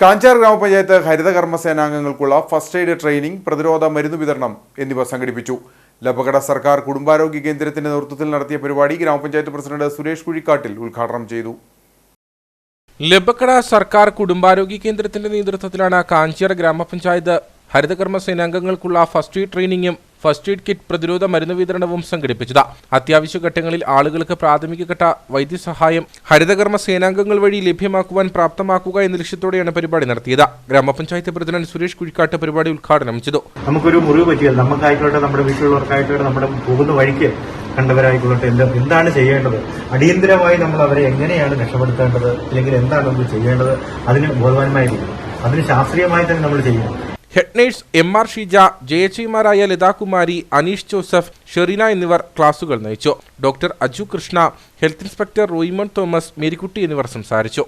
കാഞ്ചാർ ഗ്രാമപഞ്ചായത്ത് ഹരിത കർമ്മസേനാംഗങ്ങൾക്കുള്ള first aid training പ്രതിരോധ മരുന്ന് വിതരണം എന്നിവ സംഘടിപ്പിച്ചു. ലബകട സർക്കാർ കുടുംബാരോഗ്യ കേന്ദ്രത്തിന്റെ നേതൃത്വത്തിൽ നടത്തിയ പരിപാടി ഗ്രാമപഞ്ചായത്ത് പ്രസിഡന്റ് സുരേഷ് കുഴിക്കാട്ടിൽ ഉദ്ഘാടനം ചെയ്തു. ലബക്കട സർക്കാർ കുടുംബാരോഗ്യ കേന്ദ്രത്തിന്റെ നേതൃത്വത്തിലാണ് കാഞ്ചിയർ ഗ്രാമപഞ്ചായത്ത് ഹരിതകർമ്മ സേനാംഗങ്ങൾക്കുള്ള ഫസ്റ്റ് എയ്ഡ് ട്രെയിനിങ്ങും ഫസ്റ്റ് എയ്ഡ് കിറ്റ് പ്രതിരോധ മരുന്ന് വിതരണവും സംഘടിപ്പിച്ചത്. അത്യാവശ്യ ഘട്ടങ്ങളിൽ ആളുകൾക്ക് പ്രാഥമിക ഘട്ട വൈദ്യസഹായം ഹരിതകർമ്മ സേനാംഗങ്ങൾ വഴി ലഭ്യമാക്കുവാൻ പ്രാപ്തമാക്കുക എന്ന ലക്ഷ്യത്തോടെയാണ് പരിപാടി നടത്തിയത്. ഗ്രാമപഞ്ചായത്ത് പ്രസിഡന്റ് സുരേഷ് കുഴിക്കാട്ട് പരിപാടി ഉദ്ഘാടനം ചെയ്തു. നമുക്കൊരു മുറിവ് പറ്റിയാൽ നമുക്കായിക്കോട്ടെ നമ്മുടെ വീട്ടിലുള്ളവർക്കായിക്കോട്ടെ നമ്മുടെ പോകുന്ന വഴിക്ക് കണ്ടവരായിക്കൊള്ളട്ടെ എന്താ എന്താണ് ചെയ്യേണ്ടത്? അടിയന്തരമായി നമ്മൾ അവരെ എങ്ങനെയാണ് രക്ഷപ്പെടുത്തേണ്ടത്? അല്ലെങ്കിൽ എന്താണ് നമ്മൾ ചെയ്യേണ്ടത്? അതിന് ബോധവാന്മാരിക്കുന്നത് അതിന് ശാസ്ത്രീയമായി തന്നെ നമ്മൾ ചെയ്യണം. Head nurse M R Sheeja ജയച്ചിമാരായ Lathakumari Aneesh Joseph Shereena എന്നിവർ ക്ലാസുകൾ നയിച്ചു. Doctor Aju Krishna health inspector Roymon Thomas Marykutty എന്നിവർ സംസാരിച്ചു.